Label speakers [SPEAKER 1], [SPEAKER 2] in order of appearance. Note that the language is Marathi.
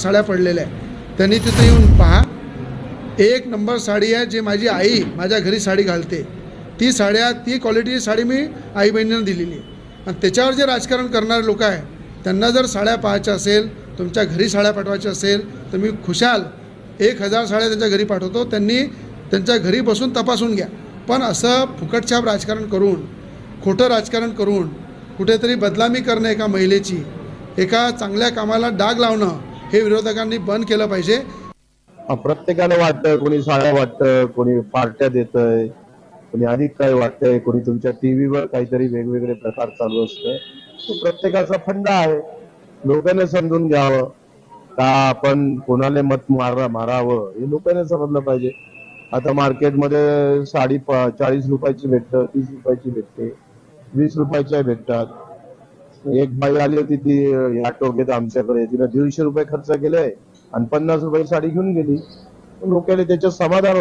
[SPEAKER 1] साड्या पडलेल्या आहे त्यांनी तिथं येऊन पहा एक नंबर साडी आहे जी माझी आई माझ्या घरी साडी घालते. ती साड्या ती क्वालिटीची साडी मी आई बहिणींना दिलेली आहे. आणि त्याच्यावर जे राजकारण करणारे लोक आहे त्यांना जर साड्या पाहायच्या असेल तुमच्या घरी साड्या पाठवायच्या असेल तर मी खुशाल एक हजार साड्या त्यांच्या घरी पाठवतो. त्यांनी त्यांच्या घरी बसून तपासून घ्या. पण असं फुकटछाप राजकारण करून खोटं राजकारण करून कुठेतरी बदलामी करणं एका महिलेची एका चांगल्या कामाला डाग लावणं हे विरोधकांनी बंद केलं पाहिजे.
[SPEAKER 2] प्रत्येकाला वाटतं कोणी साड्या वाटतं कोणी पार्ट्या देतंय कोणी अधिक काय वाटतंय कोणी तुमच्या टीव्हीवर काहीतरी वेगवेगळे प्रकार चालू असतं. तो प्रत्येकाचा फंडा आहे. लोकांना समजून घ्यावं का आपण कोणाला मत मारा मारावं हे लोकांना समजलं पाहिजे. आता मार्केटमध्ये साडी चाळीस रुपयाची भेटतं तीस रुपयाची भेटते वीस रुपयाच्या भेटतात. एक बाई आली होती ती ऑटो घेत आमच्याकडे. तिनं दीडशे रुपये खर्च केलाय आणि पन्नास रुपये साडी घेऊन गेली. लोकांनी त्याच्यात समाधान वाटलं.